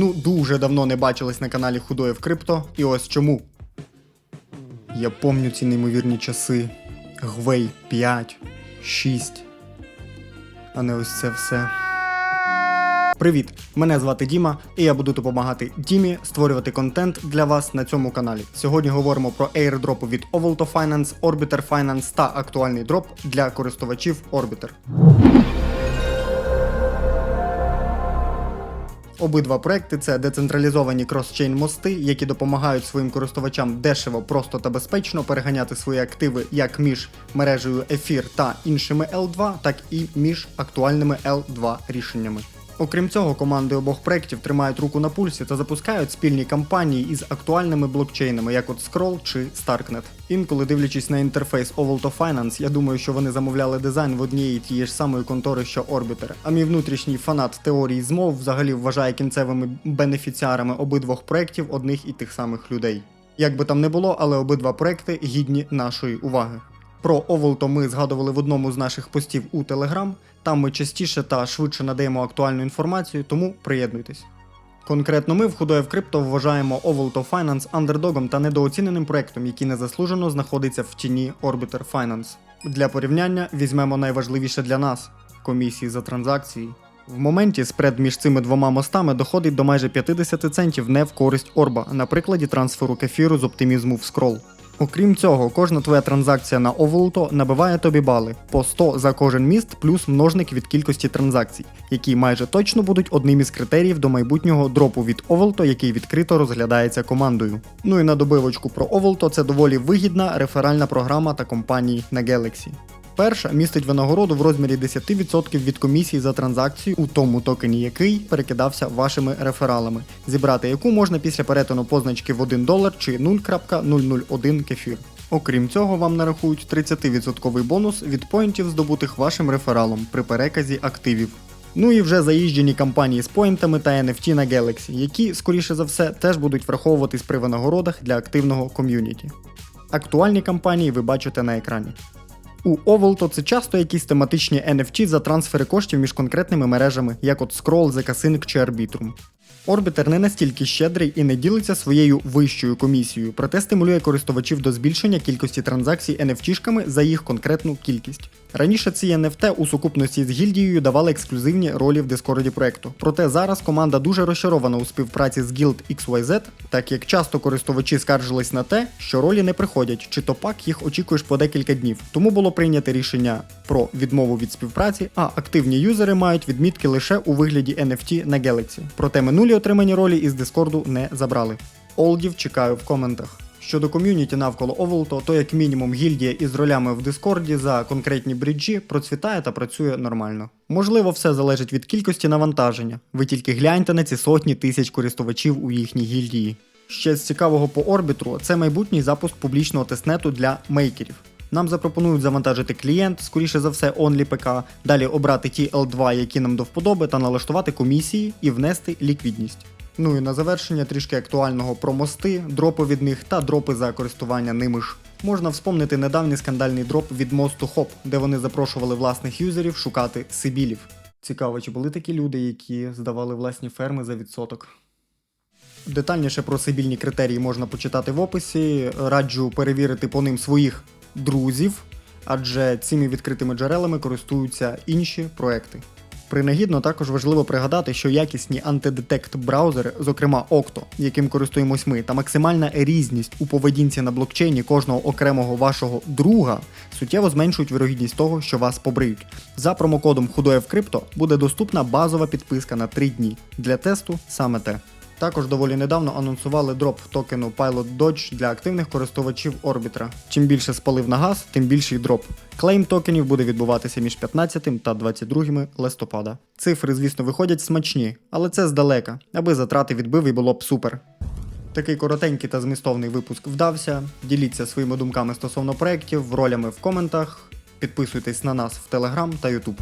Ну, дуже давно не бачились на каналі Худоє в Крипто, і ось чому. Я помню ці неймовірні часи. Гвей 5, 6. А не ось це все. Привіт! Мене звати Діма, і я буду допомагати Дімі створювати контент для вас на цьому каналі. Сьогодні говоримо про airdropи від Ovolto Finance, Orbiter Finance та актуальний дроп для користувачів Orbiter. Обидва проекти це децентралізовані кросчейн мости, які допомагають своїм користувачам дешево, просто та безпечно переганяти свої активи як між мережею Ефір та іншими L2, так і між актуальними L2 рішеннями. Окрім цього, команди обох проєктів тримають руку на пульсі та запускають спільні кампанії із актуальними блокчейнами, як от Scroll чи Starknet. Інколи дивлячись на інтерфейс Ovolto Finance, я думаю, що вони замовляли дизайн в однієї тієї ж самої контори, що Orbiter. А мій внутрішній фанат теорії змов взагалі вважає кінцевими бенефіціарами обидвох проєктів одних і тих самих людей. Як би там не було, але обидва проекти гідні нашої уваги. Про Оволто ми згадували в одному з наших постів у Telegram. Там ми частіше та швидше надаємо актуальну інформацію, тому приєднуйтесь. Конкретно ми в Худоє в Крипто вважаємо Ovolto Finance андердогом та недооціненим проектом, який незаслужено знаходиться в тіні Orbiter Finance. Для порівняння візьмемо найважливіше для нас комісії за транзакції. В моменті спред між цими двома мостами доходить до майже 50 центів не в користь Орба, на прикладі трансферу кефіру з оптимізму в скрол. Окрім цього, кожна твоя транзакція на Оволто набиває тобі бали по 100 за кожен міст плюс множник від кількості транзакцій, які майже точно будуть одним із критеріїв до майбутнього дропу від Оволто, який відкрито розглядається командою. Ну і на добивочку про Оволто це доволі вигідна реферальна програма та компанії на Galaxy. Перша містить винагороду в розмірі 10% від комісії за транзакцію у тому токені, який перекидався вашими рефералами, зібрати яку можна після перетину позначки в 1 долар чи 0.001 кефір. Окрім цього, вам нарахують 30% бонус від поінтів, здобутих вашим рефералом при переказі активів. Ну і вже заїжджені кампанії з поінтами та NFT на Galaxy, які, скоріше за все, теж будуть враховуватись при винагородах для активного ком'юніті. Актуальні кампанії ви бачите на екрані. У Ovolto це часто якісь тематичні NFT за трансфери коштів між конкретними мережами, як от Scroll, Zekasync чи Arbitrum. Орбітер не настільки щедрий і не ділиться своєю вищою комісією, проте стимулює користувачів до збільшення кількості транзакцій NFT-шками за їх конкретну кількість. Раніше ці NFT у сукупності з гільдією давали ексклюзивні ролі в дискорді проекту. Проте зараз команда дуже розчарована у співпраці з Guild XYZ, так як часто користувачі скаржились на те, що ролі не приходять, чи то пак їх очікуєш по декілька днів. Тому було прийнято рішення про відмову від співпраці, а активні юзери мають відмітки лише у вигляді NFT на Galaxy. Проте минулі отримані ролі із Дискорду не забрали. Олдів чекаю в коментах. Щодо ком'юніті навколо Оволто, то як мінімум гільдія із ролями в Дискорді за конкретні бріджі процвітає та працює нормально. Можливо, все залежить від кількості навантаження. Ви тільки гляньте на ці сотні тисяч користувачів у їхній гільдії. Ще з цікавого по орбітру це майбутній запуск публічного тестнету для мейкерів. Нам запропонують завантажити клієнт, скоріше за все, OnlyPK, далі обрати ті L2, які нам до вподоби, та налаштувати комісії і внести ліквідність. Ну і на завершення трішки актуального про мости, дропи від них та дропи за користування ними ж. Можна вспомнити недавній скандальний дроп від мосту Хоп, де вони запрошували власних юзерів шукати сибілів. Цікаво, чи були такі люди, які здавали власні ферми за відсоток. Детальніше про сибільні критерії можна почитати в описі. Раджу перевірити по ним своїх друзів, адже цими відкритими джерелами користуються інші проекти. Принагідно також важливо пригадати, що якісні антидетект браузери, зокрема Octo, яким користуємось ми, та максимальна різність у поведінці на блокчейні кожного окремого вашого друга суттєво зменшують вірогідність того, що вас побриють. За промокодом худоєвкрипто буде доступна базова підписка на 3 дні. Для тесту саме те. Також доволі недавно анонсували дроп токену Pilot Dodge для активних користувачів Орбітра. Чим більше спалив на газ, тим більший дроп. Клейм токенів буде відбуватися між 15 та 22 листопада. Цифри, звісно, виходять смачні, але це здалека, аби затрати відбив і було б супер. Такий коротенький та змістовний випуск вдався. Діліться своїми думками стосовно проєктів, ролями в коментах. Підписуйтесь на нас в Telegram та YouTube.